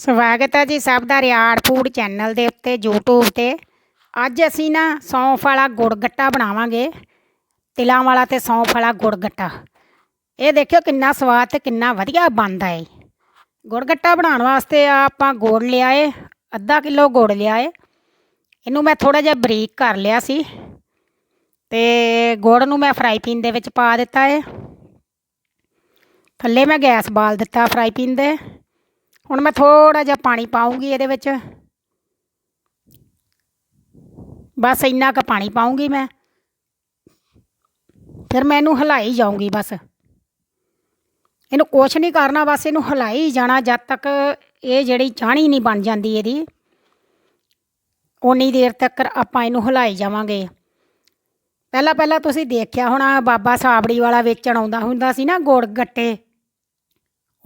ਸਵਾਗਤ ਹੈ ਜੀ ਸਭ ਦਾ ਰਿਆੜ ਫੂਡ ਚੈਨਲ ਦੇ ਉੱਤੇ, YouTube ਤੇ। ਅੱਜ ਅਸੀਂ ਨਾ ਸੌਂਫ ਵਾਲਾ ਗੁੜ ਗੱਟਾ ਬਣਾਵਾਂਗੇ, ਤਿਲਾਂ ਵਾਲਾ ਤੇ ਸੌਂਫ ਵਾਲਾ ਗੁੜ ਗੱਟਾ ਇਹ ਦੇਖਿਓ ਕਿੰਨਾ ਸਵਾਦ ਤੇ ਕਿੰਨਾ ਵਧੀਆ ਬਣਦਾ ਏ। ਗੁੜ ਗੱਟਾ ਬਣਾਉਣ ਵਾਸਤੇ ਆਪਾਂ ਗੁੜ ਲਿਆਏ, ਅੱਧਾ ਕਿਲੋ ਗੁੜ ਲਿਆ ਏ ਇਹਨੂੰ ਮੈਂ ਥੋੜਾ ਜਿਹਾ ਬਰੀਕ ਕਰ ਲਿਆ ਸੀ। ਤੇ ਗੁੜ ਨੂੰ ਮੈਂ ਫਰਾਈ ਪੈਨ ਦੇ ਵਿੱਚ ਪਾ ਦਿੱਤਾ ਹੈ ਥੱਲੇ ਮੈਂ ਗੈਸ ਬਾਲ ਦਿੱਤਾ ਫਰਾਈ ਪੈਨ ਦੇ। ਹੁਣ ਮੈਂ ਥੋੜਾ ਜਿਹਾ ਪਾਣੀ ਪਾਉਂਗੀ ਇਹਦੇ ਵਿੱਚ। ਬਸ ਇੰਨਾ ਕੁ ਪਾਣੀ ਪਾਉਂਗੀ ਮੈਂ। ਫਿਰ ਮੈਂ ਇਹਨੂੰ ਹਿਲਾਈ ਜਾਊਂਗੀ ਬਸ। ਇਹਨੂੰ ਕੁਛ ਨਹੀਂ ਕਰਨਾ, ਬਸ ਇਹਨੂੰ ਹਿਲਾਈ ਜਾਣਾ ਜਦ ਤੱਕ ਇਹ ਜਿਹੜੀ ਚਾਣੀ ਨਹੀਂ ਬਣ ਜਾਂਦੀ ਇਹਦੀ। ਉਨੀ ਦੇਰ ਤੱਕ ਆਪਾਂ ਇਹਨੂੰ ਹਿਲਾਈ ਜਾਵਾਂਗੇ। ਪਹਿਲਾਂ ਪਹਿਲਾਂ ਤੁਸੀਂ ਦੇਖਿਆ ਹੋਣਾ, ਬਾਬਾ ਸਾਬੜੀ ਵਾਲਾ ਵੇਚਣ ਆਉਂਦਾ ਹੁੰਦਾ ਸੀ ਨਾ, ਗੁੜ ਗੱਟੇ।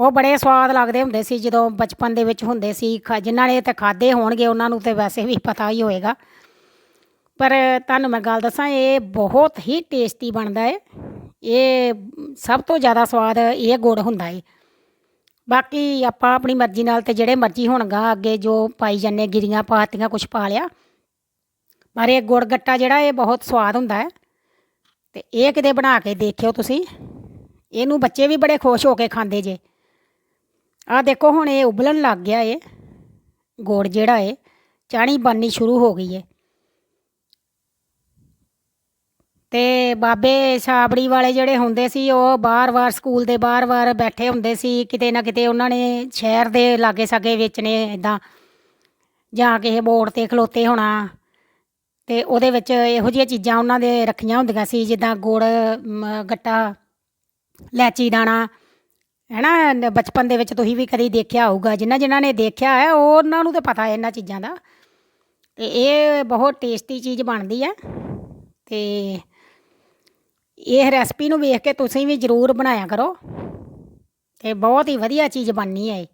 ਉਹ ਬੜੇ ਸਵਾਦ ਲੱਗਦੇ ਹੁੰਦੇ ਸੀ ਜਦੋਂ ਬਚਪਨ ਦੇ ਵਿੱਚ ਹੁੰਦੇ ਸੀ, ਖਾ- ਜਿਨ੍ਹਾਂ ਨੇ ਤਾਂ ਖਾਦੇ ਹੋਣਗੇ, ਉਹਨਾਂ ਨੂੰ ਤੇ ਵੈਸੇ ਵੀ ਪਤਾ ਹੀ ਹੋਏਗਾ। ਪਰ ਤੁਹਾਨੂੰ ਮੈਂ ਗੱਲ ਦੱਸਾਂ, ਇਹ ਬਹੁਤ ਹੀ ਟੇਸਟੀ ਬਣਦਾ ਹੈ ਇਹ ਸਭ ਤੋਂ ਜ਼ਿਆਦਾ ਸਵਾਦ ਇਹ ਗੁੜ ਹੁੰਦਾ ਹੈ ਬਾਕੀ ਆਪਾਂ ਆਪਣੀ ਮਰਜ਼ੀ ਨਾਲ ਤੇ ਜਿਹੜੇ ਮਰਜ਼ੀ ਹੋਣਗਾ, ਅੱਗੇ ਜੋ ਪਾਈ ਜਾਂਦੇ, ਗਿਰੀਆਂ ਪਾਤੀਆਂ ਕੁਝ ਪਾ ਲਿਆ। ਪਰ ਇਹ ਗੁੜ ਗੱਟਾ ਜਿਹੜਾ ਇਹ ਬਹੁਤ ਸਵਾਦ ਹੁੰਦਾ ਹੈ ਤੇ ਇਹ ਕਿਤੇ ਬਣਾ ਕੇ ਦੇਖਿਓ ਤੁਸੀਂ। ਇਹਨੂੰ ਬੱਚੇ ਵੀ ਬੜੇ ਖੁਸ਼ ਹੋ ਕੇ ਖਾਂਦੇ ਜੇ। ਆ ਦੇਖੋ ਹੁਣ ਇਹ ਉਬਲਣ ਲੱਗ ਗਿਆ ਏ ਗੁੜ ਜਿਹੜਾ ਏ ਚਾਣੀ ਬਣਨੀ ਸ਼ੁਰੂ ਹੋ ਗਈ ਏ ਤੇ ਬਾਬੇ ਸਾਬੜੀ ਵਾਲੇ ਜਿਹੜੇ ਹੁੰਦੇ ਸੀ, ਉਹ ਬਾਰ-ਬਾਰ ਸਕੂਲ ਦੇ ਬਾਰ-ਬਾਰ ਬੈਠੇ ਹੁੰਦੇ ਸੀ। ਕਿਤੇ ਨਾ ਕਿਤੇ ਉਹਨਾਂ ਨੇ ਸ਼ਹਿਰ ਦੇ ਲਾਗੇ ਸਾਗੇ ਵੇਚਣੇ ਇਦਾਂ ਜਾਂ ਕਿਸੇ ਬੋਰਡ ਤੇ ਖਲੋਤੇ ਹੋਣਾ। ਤੇ ਉਹਦੇ ਵਿੱਚ ਇਹੋ ਜਿਹੀਆਂ ਚੀਜ਼ਾਂ ਉਹਨਾਂ ਦੇ ਰੱਖੀਆਂ ਹੁੰਦੀਆਂ ਸੀ, ਜਿੱਦਾਂ ਗੁੜ ਗੱਟਾ, ਲੈਚੀ ਦਾਣਾ। ਹੈਨਾ, ਨ- ਬਚਪਨ ਦੇ ਵਿੱਚ ਤੁਸੀਂ ਵੀ ਕਦੀ ਦੇਖਿਆ ਹੋਊਗਾ ਜਿਨ੍ਹਾਂ ਜਿਨ੍ਹਾਂ ਨੇ ਦੇਖਿਆ ਹੈ ਉਹ ਉਹਨਾਂ ਨੂੰ ਤਾਂ ਪਤਾ ਹੈ ਇਹਨਾਂ ਚੀਜ਼ਾਂ ਦਾ। ਤੇ ਇਹ ਬਹੁਤ ਟੇਸਟੀ ਚੀਜ਼ ਬਣਦੀ ਹੈ। ਤੇ ਇਹ ਰੈਸਪੀ ਨੂੰ ਵੇਖ ਕੇ ਤੁਸੀਂ ਵੀ ਜ਼ਰੂਰ ਬਣਾਇਆ ਕਰੋ। ਤੇ ਬਹੁਤ ਹੀ ਵਧੀਆ ਚੀਜ਼ ਬਣਨੀ ਹੈ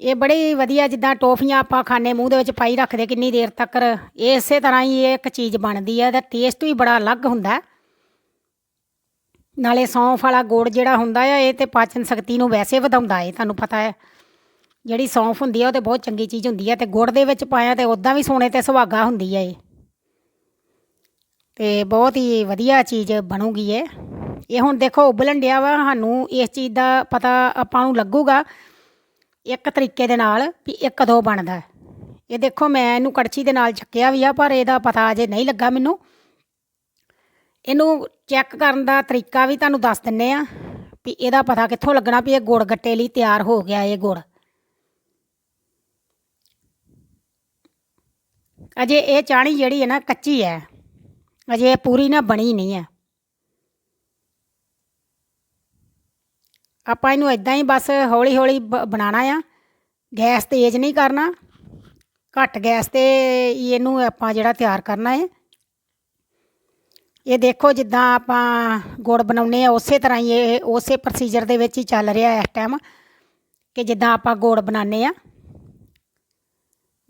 ਇਹ। ਬੜੀ ਵਧੀਆ ਜਿੱਦਾਂ ਟੋਫੀਆਂ ਆਪਾਂ ਖਾਣੇ ਮੂੰਹ ਦੇ ਵਿੱਚ ਪਾਈ ਰੱਖਦੇ ਕਿੰਨੀ ਦੇਰ ਤੱਕ। ਇਹ ਇਸੇ ਤਰ੍ਹਾਂ ਹੀ ਇਹ ਇੱਕ ਚੀਜ਼ ਬਣਦੀ ਹੈ, ਇਹਦਾ ਟੇਸਟ ਵੀ ਬੜਾ ਅਲੱਗ ਹੁੰਦਾ ਹੈ। ਨਾਲੇ ਸੌਂਫ ਵਾਲਾ ਗੁੜ ਜਿਹੜਾ ਹੁੰਦਾ ਆ, ਇਹ ਤੇ ਪਾਚਨ ਸ਼ਕਤੀ ਨੂੰ ਵੈਸੇ ਵਧਾਉਂਦਾ ਏ, ਤੁਹਾਨੂੰ ਪਤਾ ਹੈ ਜਿਹੜੀ ਸੌਂਫ ਹੁੰਦੀ ਆ, ਉਹ ਤੇ ਬਹੁਤ ਚੰਗੀ ਚੀਜ਼ ਹੁੰਦੀ ਹੈ ਤੇ ਗੁੜ ਦੇ ਵਿੱਚ ਪਾਇਆ ਤੇ ਉਦਾਂ ਵੀ ਸੋਨੇ ਤੇ ਸੁਹਾਗਾ ਹੁੰਦੀ ਹੈ ਇਹ ਤੇ ਬਹੁਤ ਹੀ ਵਧੀਆ ਚੀਜ਼ ਬਣੂਗੀ ਇਹ ਇਹ ਹੁਣ ਦੇਖੋ, ਉਬਲਣ ਡਿਆ ਵਾ, ਸਾਨੂੰ ਇਸ ਚੀਜ਼ ਦਾ ਪਤਾ ਆਪਾਂ ਨੂੰ ਲੱਗੂਗਾ ਇੱਕ ਤਰੀਕੇ ਦੇ ਨਾਲ ਵੀ ਇਹ ਕਦੋਂ ਬਣਦਾ। ਇਹ ਦੇਖੋ, ਮੈਂ ਇਹਨੂੰ ਕੜਛੀ ਦੇ ਨਾਲ ਚੱਕਿਆ ਵੀ ਆ, ਪਰ ਇਹਦਾ ਪਤਾ ਅਜੇ ਨਹੀਂ ਲੱਗਾ ਮੈਨੂੰ। ਇਹਨੂੰ ਚੈੱਕ ਕਰਨ ਦਾ ਤਰੀਕਾ ਵੀ ਤੁਹਾਨੂੰ ਦੱਸ ਦਿੰਨੇ ਆ ਵੀ ਇਹਦਾ ਪਤਾ ਕਿੱਥੋਂ ਲੱਗਣਾ ਵੀ ਇਹ ਗੁੜ ਗੱਟੇ ਲਈ ਤਿਆਰ ਹੋ ਗਿਆ ਇਹ ਗੁੜ। ਅਜੇ ਇਹ ਚਾਣੀ ਜਿਹੜੀ ਹੈ ਨਾ ਕੱਚੀ ਹੈ, ਅਜੇ ਇਹ ਪੂਰੀ ਨਾ ਬਣੀ ਨਹੀਂ ਹੈ। ਆਪਾਂ ਇਹਨੂੰ ਇਦਾਂ ਹੀ ਬਸ ਹੌਲੀ ਹੌਲੀ ਬ- ਬਣਾਉਣਾ ਆ, ਗੈਸ ਤੇਜ਼ ਨਹੀਂ ਕਰਨਾ, ਘੱਟ ਗੈਸ ਤੇ ਇਹਨੂੰ ਆਪਾਂ ਜਿਹੜਾ ਤਿਆਰ ਕਰਨਾ ਹੈ ਇਹ ਦੇਖੋ ਜਿੱਦਾਂ ਆਪਾਂ ਗੁੜ ਬਣਾਉਨੇ ਆ ਉਸੇ ਤਰ੍ਹਾਂ ਹੀ ਇਹ, ਉਸੇ ਪ੍ਰੋਸੀਜਰ ਦੇ ਵਿੱਚ ਹੀ ਚੱਲ ਰਿਹਾ ਇਸ ਟਾਈਮ ਕਿ ਜਿੱਦਾਂ ਆਪਾਂ ਗੁੜ ਬਣਾਉਂਦੇ ਆ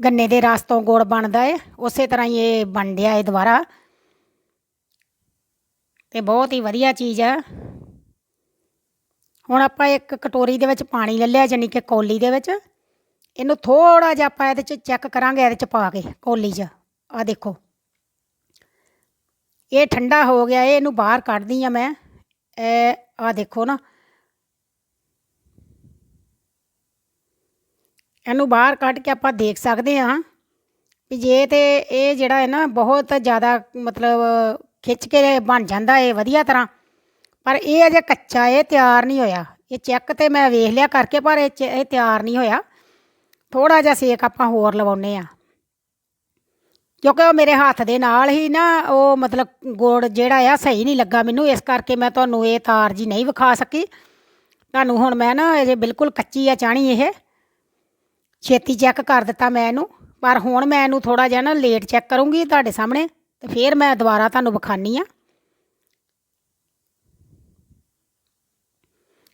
ਗੰਨੇ ਦੇ ਰਸ ਤੋਂ ਗੁੜ ਬਣਦਾ ਏ ਉਸੇ ਤਰ੍ਹਾਂ ਹੀ ਇਹ ਬਣ ਰਿਹਾ ਏ ਦੁਬਾਰਾ। ਤੇ ਬਹੁਤ ਹੀ ਵਧੀਆ ਚੀਜ਼ ਆ ਹੁਣ ਆਪਾਂ ਇੱਕ ਕਟੋਰੀ ਦੇ ਵਿੱਚ ਪਾਣੀ ਲੈ ਲਿਆ ਯਾਨੀ ਕਿ ਕੌਲੀ ਦੇ ਵਿੱਚ। ਇਹਨੂੰ ਥੋੜਾ ਜਿਹਾ ਆਪਾਂ ਇਹਦੇ ਚ ਚੈੱਕ ਕਰਾਂਗੇ, ਇਹਦੇ ਚ ਪਾ ਕੇ, ਕੌਲੀ 'ਚ। ਆ ਦੇਖੋ। ਇਹ ਠੰਡਾ ਹੋ ਗਿਆ, ਇਹ ਇਹਨੂੰ ਬਾਹਰ ਕੱਢਦੀ ਆ ਮੈਂ। ਇਹ ਆ ਦੇਖੋ ਨਾ। ਇਹਨੂੰ ਬਾਹਰ ਕੱਢ ਕੇ ਆਪਾਂ ਦੇਖ ਸਕਦੇ ਹਾਂ ਵੀ ਜੇ ਤੇ ਇਹ ਜਿਹੜਾ ਹੈ ਨਾ ਬਹੁਤ ਜ਼ਿਆਦਾ ਮਤਲਬ ਖਿੱਚ ਕੇ ਬਣ ਜਾਂਦਾ ਹੈ ਵਧੀਆ ਤਰ੍ਹਾਂ। ਪਰ ਇਹ ਅਜੇ ਕੱਚਾ, ਇਹ ਤਿਆਰ ਨਹੀਂ ਹੋਇਆ। ਇਹ ਚੈੱਕ ਤੇ ਮੈਂ ਵੇਖ ਲਿਆ ਕਰਕੇ, ਪਰ ਇਹ 'ਚ, ਇਹ ਤਿਆਰ ਨਹੀਂ ਹੋਇਆ। ਥੋੜਾ ਜਿਹਾ ਸੇਕ ਆਪਾਂ ਹੋਰ ਲਵਾਉਨੇ ਆ ਕਿਉਂਕਿ ਉਹ ਮੇਰੇ ਹੱਥ ਦੇ ਨਾਲ ਹੀ ਨਾ, ਉਹ ਮਤਲਬ ਗੁੜ ਜਿਹੜਾ ਆ ਸਹੀ ਨਹੀਂ ਲੱਗਾ ਮੈਨੂੰ, ਇਸ ਕਰਕੇ ਮੈਂ ਤੁਹਾਨੂੰ ਇਹ ਤਾਰ ਜੀ ਨਹੀਂ ਵਿਖਾ ਸਕੀ। ਤੁਹਾਨੂੰ ਹੁਣ ਮੈਂ ਨਾ ਇਹ ਬਿਲਕੁਲ ਕੱਚੀ ਆ ਚਾਣੀ ਇਹ। ਛੇਤੀ ਚੈੱਕ ਕਰ ਦਿੱਤਾ ਮੈਂ ਇਹਨੂੰ, ਪਰ ਹੁਣ ਮੈਂ ਇਹਨੂੰ ਥੋੜਾ ਜਿਹਾ ਨਾ ਲੇਟ ਚੈੱਕ ਕਰੂੰਗੀ ਤੁਹਾਡੇ ਸਾਹਮਣੇ, ਤੇ ਫਿਰ ਮੈਂ ਦੁਬਾਰਾ ਤੁਹਾਨੂੰ ਵਿਖਾਨੀ ਆ।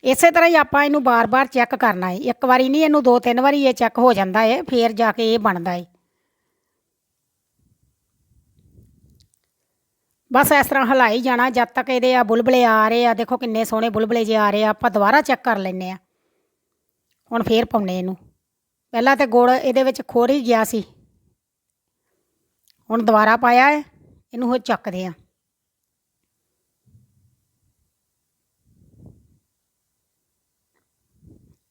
ਇਸੇ ਤਰ੍ਹਾਂ ਹੀ ਆਪਾਂ ਇਹਨੂੰ ਬਾਰ-ਬਾਰ ਚੈੱਕ ਕਰਨਾ ਹੈ ਇੱਕ ਵਾਰੀ ਨਹੀਂ, ਇਹਨੂੰ ਦੋ ਤਿੰਨ ਵਾਰੀ ਇਹ ਚੈੱਕ ਹੋ ਜਾਂਦਾ ਹੈ ਫਿਰ ਜਾ ਕੇ ਇਹ ਬਣਦਾ ਹੈ ਬਸ ਇਸ ਤਰ੍ਹਾਂ ਹਲਾਈ ਜਾਣਾ, ਜਦ ਤੱਕ ਇਹਦੇ ਆ ਬੁਲਬਲੇ ਆ ਰਹੇ ਆ, ਦੇਖੋ ਕਿੰਨੇ ਸੋਹਣੇ ਬੁਲਬਲੇ ਜੇ ਆ ਰਹੇ ਆ, ਆਪਾਂ ਦੁਬਾਰਾ ਚੈੱਕ ਕਰ ਲੈਨੇ ਆ। ਹੁਣ ਫੇਰ ਪਾਉਣੇ ਇਹਨੂੰ। ਪਹਿਲਾਂ ਤੇ ਗੁੜ ਇਹਦੇ ਵਿੱਚ ਖੋਰ ਹੀ ਗਿਆ ਸੀ। ਹੁਣ ਦੁਬਾਰਾ ਪਾਇਆ ਹੈ, ਇਹਨੂੰ ਹੁਣ ਚੱਕਦੇ ਆ।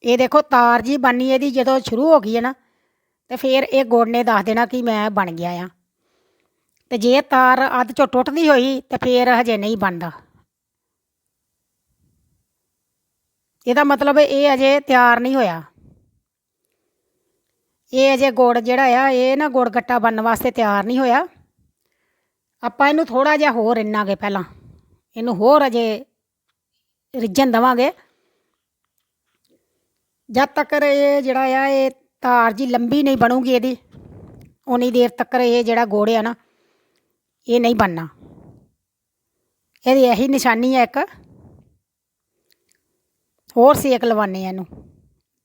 ਇਹ ਦੇਖੋ ਤਾਰ ਜੀ ਬਣਨੀ ਇਹਦੀ ਜਦੋਂ ਸ਼ੁਰੂ ਹੋ ਗਈ ਹੈ ਨਾ, ਤੇ ਫਿਰ ਇਹ ਗੁੜ ਨੇ ਦੱਸ ਦੇਣਾ ਕਿ ਮੈਂ ਬਣ ਗਿਆ ਆ। ਤੇ ਜੇ ਤਾਰ ਅੱਧ ਚੋਂ ਟੁੱਟਦੀ ਹੋਈ ਤੇ ਫਿਰ ਹਜੇ ਨਹੀਂ ਬਣਦਾ। ਇਹਦਾ ਮਤਲਬ ਇਹ ਅਜੇ ਤਿਆਰ ਨਹੀਂ ਹੋਇਆ। ਇਹ ਅਜੇ ਗੁੜ ਜਿਹੜਾ ਆ, ਇਹ ਨਾ ਗੁੜ ਗੱਟਾ ਬਣਨ ਵਾਸਤੇ ਤਿਆਰ ਨਹੀਂ ਹੋਇਆ। ਆਪਾਂ ਇਹਨੂੰ ਥੋੜਾ ਜਿਹਾ ਹੋਰ ਰਿੰਨਾਂਗੇ ਪਹਿਲਾਂ। ਇਹਨੂੰ ਹੋਰ ਅਜੇ ਰਿੱਝਣ ਦੇਵਾਂਗੇ। ਜਦ ਤੱਕ ਇਹ ਜਿਹੜਾ ਆ, ਇਹ ਤਾਰ ਜੀ ਲੰਬੀ ਨਹੀਂ ਬਣੂਗੀ ਇਹਦੀ ਉਨੀ ਦੇਰ ਤੱਕ ਇਹ ਜਿਹੜਾ ਗੁੜ ਆ ਨਾ ਇਹ ਨਹੀਂ ਬਣਨਾ। ਇਹਦੀ ਇਹੀ ਨਿਸ਼ਾਨੀ ਹੈ ਇੱਕ। ਹੋਰ ਸੇਕ ਲਵਾਨੇ ਆ ਇਹਨੂੰ।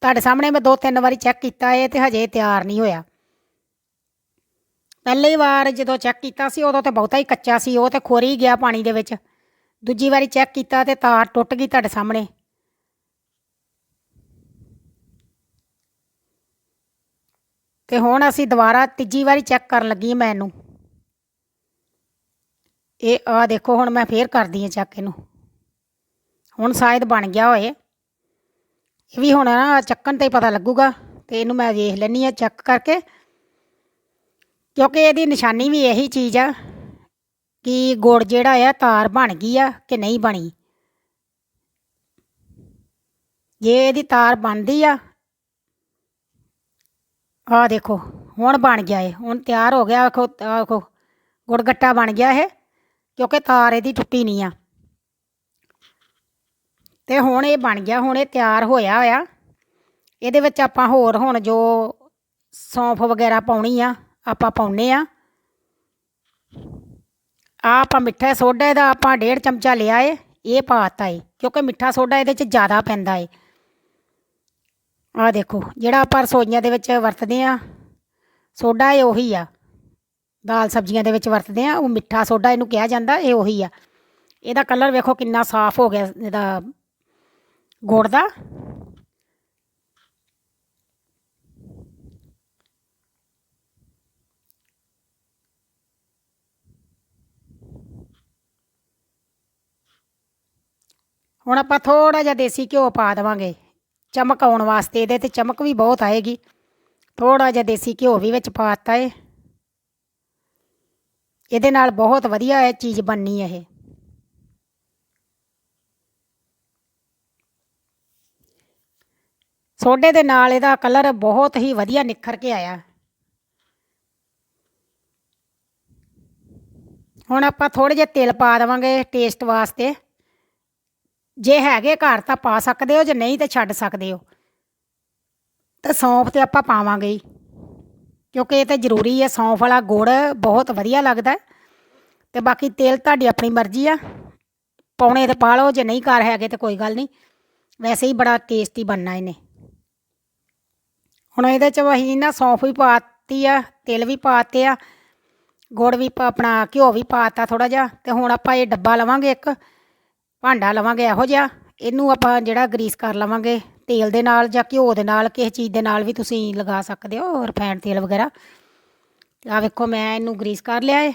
ਤੁਹਾਡੇ ਸਾਹਮਣੇ ਮੈਂ ਦੋ ਤਿੰਨ ਵਾਰੀ ਚੈੱਕ ਕੀਤਾ, ਇਹ ਤੇ ਹਜੇ ਤਿਆਰ ਨਹੀਂ ਹੋਇਆ। ਪਹਿਲੀ ਵਾਰ ਜਦੋਂ ਚੈੱਕ ਕੀਤਾ ਸੀ, ਉਦੋਂ ਤੇ ਬਹੁਤਾ ਹੀ ਕੱਚਾ ਸੀ, ਉਹ ਤੇ ਖੋਰੀ ਗਿਆ ਪਾਣੀ ਦੇ ਵਿੱਚ। ਦੂਜੀ ਵਾਰੀ ਚੈੱਕ ਕੀਤਾ ਤੇ ਤਾਰ ਟੁੱਟ ਗਈ ਤੁਹਾਡੇ ਸਾਹਮਣੇ। ਤੇ ਹੁਣ ਅਸੀਂ ਦੁਬਾਰਾ ਤੀਜੀ ਵਾਰੀ ਚੈੱਕ ਕਰਨ ਲੱਗੀ ਮੈਂ ਇਹਨੂੰ। ਇਹ ਆ ਦੇਖੋ, ਹੁਣ ਮੈਂ ਫੇਰ ਕਰਦੀ ਹਾਂ ਚੈੱਕ ਇਹਨੂੰ। ਹੁਣ ਸ਼ਾਇਦ ਬਣ ਗਿਆ ਹੋਏ। ਇਹ ਵੀ ਹੁਣ ਨਾ ਚੱਕਣ ਤੇ ਪਤਾ ਲੱਗੂਗਾ ਤੇ ਇਹਨੂੰ ਮੈਂ ਵੇਖ ਲੈਣੀ ਆ ਚੈੱਕ ਕਰਕੇ। ਕਿਉਂਕਿ ਇਹਦੀ ਨਿਸ਼ਾਨੀ ਵੀ ਇਹੀ ਚੀਜ਼ ਆ ਕਿ ਗੁੜ ਜਿਹੜਾ ਆ, ਤਾਰ ਬਣ ਗਈ ਆ ਕਿ ਨਹੀਂ ਬਣੀ। ਜੇ ਇਹਦੀ ਤਾਰ ਬਣਦੀ ਆ ਆ ਦੇਖੋ, ਹੁਣ ਬਣ ਗਿਆ ਏ ਹੁਣ ਤਿਆਰ ਹੋ ਗਿਆ ਆਖੋ ਆਖੋ ਗੁੜ ਗੱਟਾ ਬਣ ਗਿਆ ਇਹ। ਕਿਉਂਕਿ ਤਾਰ ਇਹਦੀ ਟੁੱਟੀ ਨਹੀਂ ਆ। ਤੇ ਹੁਣ ਇਹ ਬਣ ਗਿਆ, ਹੁਣ ਇਹ ਤਿਆਰ ਹੋਇਆ ਹੋਇਆ। ਇਹਦੇ ਵਿੱਚ ਆਪਾਂ ਹੋਰ ਹੁਣ ਜੋ ਸੌਂਫ ਵਗੈਰਾ ਪਾਉਣੀ ਆ, ਆਪਾਂ ਪਾਉਨੇ ਆ। ਆ ਆਪਾਂ ਮਿੱਠਾ ਸੋਡਾ ਦਾ ਆਪਾਂ ਡੇਢ ਚਮਚਾ ਲਿਆ ਏ, ਇਹ ਪਾਤਾ ਏ, ਕਿਉਂਕਿ ਮਿੱਠਾ ਸੋਡਾ ਇਹਦੇ ਚ ਜ਼ਿਆਦਾ ਪੈਂਦਾ ਏ। ਆ ਦੇਖੋ, ਜਿਹੜਾ ਆਪਾਂ ਰਸੋਈਆਂ ਦੇ ਵਿੱਚ ਵਰਤਦੇ ਆ, ਸੋਡਾ ਇਹ ਉਹੀ ਆ। ਦਾਲ ਸਬਜ਼ੀਆਂ ਦੇ ਵਿੱਚ ਵਰਤਦੇ ਆ, ਉਹ ਮਿੱਠਾ ਸੋਡਾ ਇਹਨੂੰ ਕਿਹਾ ਜਾਂਦਾ, ਇਹ ਉਹੀ ਆ। ਇਹਦਾ ਕਲਰ ਵੇਖੋ ਕਿੰਨਾ ਸਾਫ਼ ਹੋ ਗਿਆ, ਇਹਦਾ ਗੁੜ ਦਾ। ਹੁਣ ਆਪਾਂ ਥੋੜਾ ਜਿਹਾ ਦੇਸੀ ਘਿਓ ਪਾ ਦੇਵਾਂਗੇ, ਚਮਕ ਆਉਣ ਵਾਸਤੇ ਇਹਦੇ ਤੇ ਚਮਕ ਵੀ ਬਹੁਤ ਆਏਗੀ। ਥੋੜਾ ਜਿਹਾ ਦੇਸੀ ਘਿਓ ਵੀ ਵਿੱਚ ਪਾਤਾ ਏ। ਇਹਦੇ ਨਾਲ ਬਹੁਤ ਵਧੀਆ ਇਹ ਚੀਜ਼ ਬਣਨੀ ਇਹ। ਸੋਡੇ ਦੇ ਨਾਲ ਇਹਦਾ ਕਲਰ ਬਹੁਤ ਹੀ ਵਧੀਆ ਨਿਖਰ ਕੇ ਆਇਆ। ਹੁਣ ਆਪਾਂ ਥੋੜੇ ਜਿਹਾ ਤੇਲ ਪਾ ਦੇਵਾਂਗੇ ਟੇਸਟ ਵਾਸਤੇ। ਜੇ ਹੈਗੇ ਘਰ ਤਾਂ ਪਾ ਸਕਦੇ ਹੋ, ਜੇ ਨਹੀਂ ਤਾਂ ਛੱਡ ਸਕਦੇ ਹੋ। ਤਾਂ ਸੌਂਫ ਤੇ ਆਪਾਂ ਪਾਵਾਂਗੇ ਹੀ। ਕਿਉਂਕਿ ਇਹ ਤਾਂ ਜ਼ਰੂਰੀ ਹੈ, ਸੌਂਫ ਵਾਲਾ ਗੁੜ ਬਹੁਤ ਵਧੀਆ ਲੱਗਦਾ ਹੈ। ਤੇ ਬਾਕੀ ਤੇਲ ਤੁਹਾਡੀ ਆਪਣੀ ਮਰਜ਼ੀ ਆ। ਪਾਉਣੇ ਤੇ ਪਾ ਲਓ, ਜੇ ਨਹੀਂ ਘਰ ਹੈਗੇ ਤੇ ਕੋਈ ਗੱਲ ਨਹੀਂ। ਵੈਸੇ ਹੀ ਬੜਾ ਟੇਸਟੀ ਬਣਨਾ ਇਹਨੇ। ਹੁਣ ਇਹਦੇ ਚ ਅਸੀਂ ਨਾ ਸੌਂਫ ਵੀ ਪਾਤੀ ਆ, ਤਿਲ ਵੀ ਪਾਤੇ ਆ, ਗੁੜ ਵੀ ਆਪਣਾ ਘਿਓ ਵੀ ਪਾਤਾ ਥੋੜਾ ਜਿਹਾ। ਤੇ ਹੁਣ ਆਪਾਂ ਇਹ ਡੱਬਾ ਲਵਾਂਗੇ ਇੱਕ, ਭਾਂਡਾ ਲਵਾਂਗੇ ਇਹੋ ਜਿਹਾ। ਇਹਨੂੰ ਆਪਾਂ ਜਿਹੜਾ ਗਰੀਸ ਕਰ ਲਵਾਂਗੇ। ਤੇਲ ਦੇ ਨਾਲ ਜਾਂ ਘਿਓ ਦੇ ਨਾਲ, ਕਿਸੇ ਚੀਜ਼ ਦੇ ਨਾਲ ਵੀ ਤੁਸੀਂ ਲਗਾ ਸਕਦੇ ਹੋ ਰਿਫਾਈਨਡ ਤੇਲ ਵਗੈਰਾ। ਆ ਵੇਖੋ, ਮੈਂ ਇਹਨੂੰ ਗਰੀਸ ਕਰ ਲਿਆ ਏ।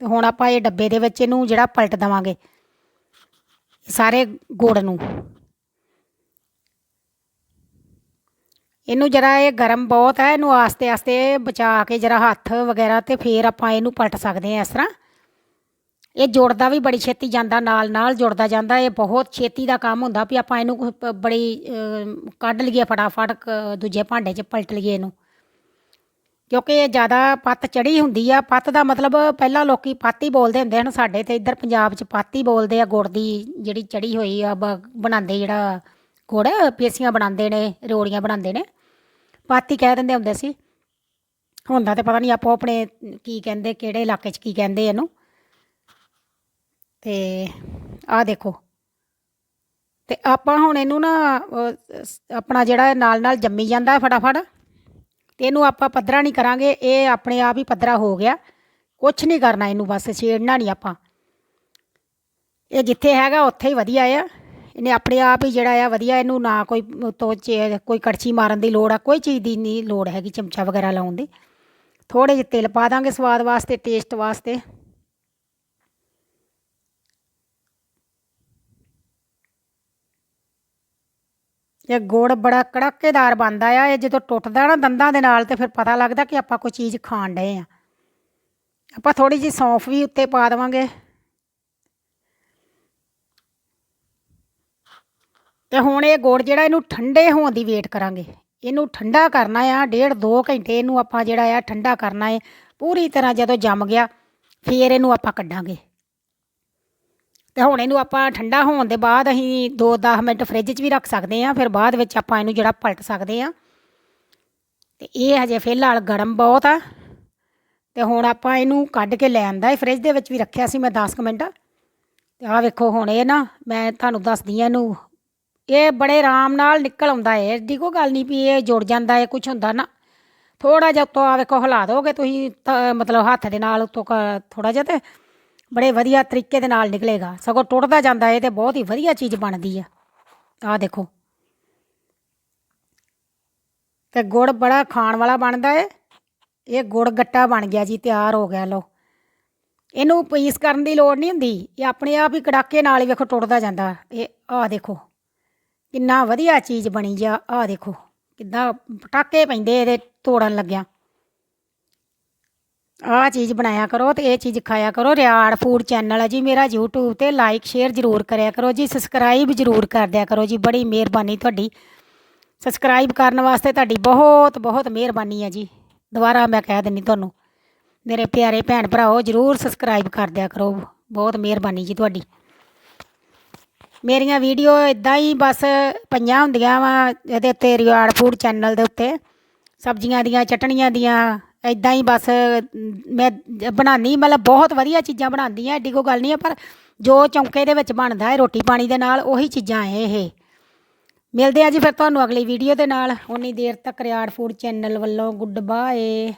ਤੇ ਹੁਣ ਆਪਾਂ ਇਹ ਡੱਬੇ ਦੇ ਵਿੱਚ ਇਹਨੂੰ ਜਿਹੜਾ ਪਲਟ ਦਵਾਂਗੇ ਸਾਰੇ ਗੁੜ ਨੂੰ। ਇਹਨੂੰ ਜਰਾ ਇਹ ਗਰਮ ਬਹੁਤ ਹੈ, ਇਹਨੂੰ ਆਸਤੇ ਆਸਤੇ ਬਚਾ ਕੇ ਜਰਾ ਹੱਥ ਵਗੈਰਾ ਤੇ ਫੇਰ ਆਪਾਂ ਇਹਨੂੰ ਪਲਟ ਸਕਦੇ ਹਾਂ ਇਸ ਤਰ੍ਹਾਂ। ਇਹ ਜੁੜਦਾ ਵੀ ਬੜੀ ਛੇਤੀ ਜਾਂਦਾ ਨਾਲ ਨਾਲ ਜੁੜਦਾ ਜਾਂਦਾ। ਇਹ ਬਹੁਤ ਛੇਤੀ ਦਾ ਕੰਮ ਹੁੰਦਾ ਵੀ ਆਪਾਂ ਇਹਨੂੰ ਪ- ਬੜੀ ਅਮ, ਕੱਢ ਲਈਏ ਫਟਾਫਟ ਕ- ਦੂਜੇ ਭਾਂਡੇ 'ਚ ਪਲਟ ਲਈਏ ਇਹਨੂੰ। ਕਿਉਂਕਿ ਇਹ ਜ਼ਿਆਦਾ ਪੱਤ ਚੜੀ ਹੁੰਦੀ ਆ। ਪੱਤ ਦਾ ਮਤਲਬ ਪਹਿਲਾਂ ਲੋਕੀ ਪੱਤ ਹੀ ਬੋਲਦੇ ਹੁੰਦੇ ਹਨ ਸਾਡੇ ਤੇ। ਇੱਧਰ ਪੰਜਾਬ 'ਚ ਪੱਤ ਹੀ ਬੋਲਦੇ ਆ ਗੁੜ ਦੀ ਜਿਹੜੀ ਚੜੀ ਹੋਈ ਆ ਬ- ਬਣਾਉਂਦੇ ਜਿਹੜਾ ਗੁੜ ਪੇਸੀਆਂ ਬਣਾਉਂਦੇ ਨੇ ਰੋੜੀਆਂ ਬਣਾਉਂਦੇ ਨੇ। ਪੱਤ ਹੀ ਕਹਿ ਦਿੰਦੇ ਹੁੰਦੇ ਸੀ। ਹੁੰਦਾ ਤੇ ਪਤਾ ਨਹੀਂ ਆਪੋ ਆਪਣੇ ਕੀ ਕਹਿੰਦੇ ਕਿਹੜੇ ਇਲਾਕੇ 'ਚ ਕੀ ਕਹਿੰਦੇ ਇਹਨੂੰ। ਤੇ ਆਹ ਦੇਖੋ। ਤੇ ਆਪਾਂ ਹੁਣ ਇਹਨੂੰ ਨਾ ਆਪਣਾ ਜਿਹੜਾ ਨਾਲ ਨਾਲ ਜੰਮੀ ਜਾਂਦਾ ਫਟਾਫਟ, ਤੇ ਇਹਨੂੰ ਆਪਾਂ ਪੱਧਰਾ ਨਹੀਂ ਕਰਾਂਗੇ, ਇਹ ਆਪਣੇ ਆਪ ਹੀ ਪੱਧਰਾ ਹੋ ਗਿਆ। ਕੁਛ ਨਹੀਂ ਕਰਨਾ ਇਹਨੂੰ ਬਸ, ਛੇੜਨਾ ਨਹੀਂ ਆਪਾਂ। ਇਹ ਜਿੱਥੇ ਹੈਗਾ, ਉੱਥੇ ਹੀ ਵਧੀਆ ਆ। ਇਹਨੇ ਆਪਣੇ ਆਪ ਹੀ ਜਿਹੜਾ ਆ, ਵਧੀਆ ਇਹਨੂੰ ਨਾ ਕੋਈ ਉੱਤੋਂ ਚੇ, ਕੋਈ ਕੜਛੀ ਮਾਰਨ ਦੀ ਲੋੜ ਆ, ਕੋਈ ਚੀਜ਼ ਦੀ ਨਹੀਂ ਲੋੜ ਹੈਗੀ ਚਮਚਾ ਵਗੈਰਾ ਲਾਉਣ ਦੀ। ਥੋੜੇ ਜਿਹੇ ਤੇਲ ਪਾ ਦਾਂਗੇ ਸਵਾਦ ਵਾਸਤੇ ਟੇਸਟ ਵਾਸਤੇ। ਇਹ ਗੁੜ ਬੜਾ ਕੜਾਕੇਦਾਰ ਬਣਦਾ ਆ, ਇਹ ਜਦੋਂ ਟੁੱਟਦਾ ਨਾ ਦੰਦਾਂ ਦੇ ਨਾਲ ਤੇ ਫਿਰ ਪਤਾ ਲੱਗਦਾ ਕਿ ਆਪਾਂ ਕੋਈ ਚੀਜ਼ ਖਾਣ ਡਏ ਆ। ਆਪਾਂ ਥੋੜੀ ਜਿਹੀ ਸੌਂਫ ਵੀ ਉੱਤੇ ਪਾ ਦੇਵਾਂਗੇ। ਤੇ ਹੁਣ ਇਹ ਗੁੜ ਜਿਹੜਾ ਇਹਨੂੰ ਠੰਡੇ ਹੋਣ ਦੀ ਵੇਟ ਕਰਾਂਗੇ। ਇਹਨੂੰ ਠੰਡਾ ਕਰਨਾ ਆ, ਡੇਢ ਦੋ ਘੰਟੇ ਇਹਨੂੰ ਆਪਾਂ ਜਿਹੜਾ ਆ ਠੰਡਾ ਕਰਨਾ ਹੈ ਪੂਰੀ ਤਰ੍ਹਾਂ ਜਦੋਂ ਜੰਮ ਗਿਆ, ਫਿਰ ਇਹਨੂੰ ਆਪਾਂ ਕੱਢਾਂਗੇ। ਤੇ ਹੁਣ ਇਹਨੂੰ ਆਪਾਂ ਠੰਡਾ ਹੋਣ ਦੇ ਬਾਅਦ ਅਸੀਂ 2-10 ਮਿੰਟ ਫ੍ਰਿਜ 'ਚ ਵੀ ਰੱਖ ਸਕਦੇ ਆ ਫਿਰ ਬਾਅਦ ਵਿੱਚ ਆਪਾਂ ਇਹਨੂੰ ਜਿਹੜਾ ਪਲਟ ਸਕਦੇ ਆ ਤੇ ਇਹ ਹਜੇ ਫਿਲਹਾਲ ਗਰਮ ਬਹੁਤ ਆ। ਤੇ ਹੁਣ ਆਪਾਂ ਇਹਨੂੰ ਕੱਢ ਕੇ ਲੈ ਆਂਦਾ ਇਹ ਫ੍ਰਿਜ ਦੇ ਵਿੱਚ ਵੀ ਰੱਖਿਆ ਸੀ ਮੈਂ 10 ਕੁ ਮਿੰਟ। ਤੇ ਆਹ ਵੇਖੋ ਹੁਣ ਇਹ ਨਾ, ਮੈਂ ਤੁਹਾਨੂੰ ਦੱਸਦੀ ਆ ਇਹਨੂੰ। ਇਹ ਬੜੇ ਆਰਾਮ ਨਾਲ ਨਿਕਲ ਆਉਂਦਾ ਏ ਏਡੀ ਕੋਈ ਗੱਲ ਨਹੀਂ ਵੀ ਇਹ ਜੁੜ ਜਾਂਦਾ ਏ ਕੁਝ ਹੁੰਦਾ ਨਾ। ਥੋੜਾ ਜਿਹਾ ਉੱਤੋਂ ਆ ਵੇਖੋ ਹਿਲਾ ਦੋਗੇ ਤੁਸੀਂ ਤਾਂ ਮਤਲਬ ਹੱਥ ਦੇ ਨਾਲ ਉੱਤੋਂ ਥੋੜਾ ਜਿਹਾ ਤੇ ਬੜੇ ਵਧੀਆ ਤਰੀਕੇ ਦੇ ਨਾਲ ਨਿਕਲੇਗਾ। ਸਗੋਂ ਟੁੱਟਦਾ ਜਾਂਦਾ ਹੈ ਤੇ ਬਹੁਤ ਹੀ ਵਧੀਆ ਚੀਜ਼ ਬਣਦੀ ਆ ਆਹ ਦੇਖੋ। ਤੇ ਗੁੜ ਬੜਾ ਖਾਣ ਵਾਲਾ ਬਣਦਾ ਏ। ਇਹ ਗੁੜ ਗੱਟਾ ਬਣ ਗਿਆ ਜੀ, ਤਿਆਰ ਹੋ ਗਿਆ ਲੋ ਇਹਨੂੰ ਪੀਸ ਕਰਨ ਦੀ ਲੋੜ ਨਹੀਂ ਹੁੰਦੀ। ਇਹ ਆਪਣੇ ਆਪ ਹੀ ਕੜਾਕੇ ਨਾਲ ਹੀ ਵੇਖੋ ਟੁੱਟਦਾ ਜਾਂਦਾ। ਇਹ ਆਹ ਦੇਖੋ। ਕਿੰਨਾ ਵਧੀਆ ਚੀਜ਼ ਬਣੀ ਜਾ ਆਹ ਦੇਖੋ। ਕਿੱਦਾਂ ਪਟਾਕੇ ਪੈਂਦੇ ਇਹਦੇ ਤੋੜਨ ਲੱਗਿਆ। ਆਹ ਚੀਜ਼ ਬਣਾਇਆ ਕਰੋ ਤੇ ਇਹ ਚੀਜ਼ ਖਾਇਆ ਕਰੋ। ਰਿਆੜ ਫੂਡ ਚੈਨਲ ਹੈ ਜੀ, ਮੇਰਾ YouTube ਤੇ ਲਾਈਕ ਸ਼ੇਅਰ ਜ਼ਰੂਰ ਕਰਿਆ ਕਰੋ ਜੀ। ਸਬਸਕ੍ਰਾਈਬ ਜ਼ਰੂਰ ਕਰ ਦਿਆ ਕਰੋ ਜੀ, ਬੜੀ ਮਿਹਰਬਾਨੀ ਤੁਹਾਡੀ। ਸਬਸਕ੍ਰਾਈਬ ਕਰਨ ਵਾਸਤੇ ਤੁਹਾਡੀ ਬਹੁਤ ਬਹੁਤ ਮਿਹਰਬਾਨੀ ਹੈ ਜੀ। ਦੁਬਾਰਾ ਮੈਂ ਕਹਿ ਦਿੰਨੀ ਤੁਹਾਨੂੰ, ਮੇਰੇ ਪਿਆਰੇ ਭੈਣ ਭਰਾਓ, ਜ਼ਰੂਰ ਸਬਸਕ੍ਰਾਈਬ ਕਰ ਦਿਆ ਕਰੋ। ਬਹੁਤ ਮਿਹਰਬਾਨੀ ਜੀ ਤੁਹਾਡੀ। ਮੇਰੀਆਂ ਵੀਡੀਓ ਇਦਾਂ ਹੀ ਬਸ ਪਈਆਂ ਹੁੰਦੀਆਂ ਵਾ, ਇਹਦੇ ਉੱਤੇ ਰਿਵਾਰਡ ਫੂਡ ਚੈਨਲ ਦੇ ਉੱਤੇ। ਸਬਜ਼ੀਆਂ ਦੀਆਂ, ਚਟਣੀਆਂ ਦੀਆਂ ਇਦਾਂ ਹੀ ਬਸ ਮੈਂ ਬਣਾਉਂਦੀ ਮਤਲਬ ਬਹੁਤ ਵਧੀਆ ਚੀਜ਼ਾਂ ਬਣਾਉਂਦੀ ਆ ਐਡੀ ਕੋਈ ਗੱਲ ਨਹੀਂ ਹੈ ਪਰ ਜੋ ਚੌਂਕੇ ਦੇ ਵਿੱਚ ਬਣਦਾ ਹੈ ਰੋਟੀ ਪਾਣੀ ਦੇ ਨਾਲ, ਉਹੀ ਚੀਜ਼ਾਂ ਇਹ। ਮਿਲਦੇ ਆ ਜੀ ਫਿਰ ਤੁਹਾਨੂੰ ਅਗਲੀ ਵੀਡੀਓ ਦੇ ਨਾਲ। ਉਨੀ ਦੇਰ ਤੱਕ ਰਿਆੜ ਫੂਡ ਚੈਨਲ ਵੱਲੋਂ, ਗੁੱਡ ਬਾਏ।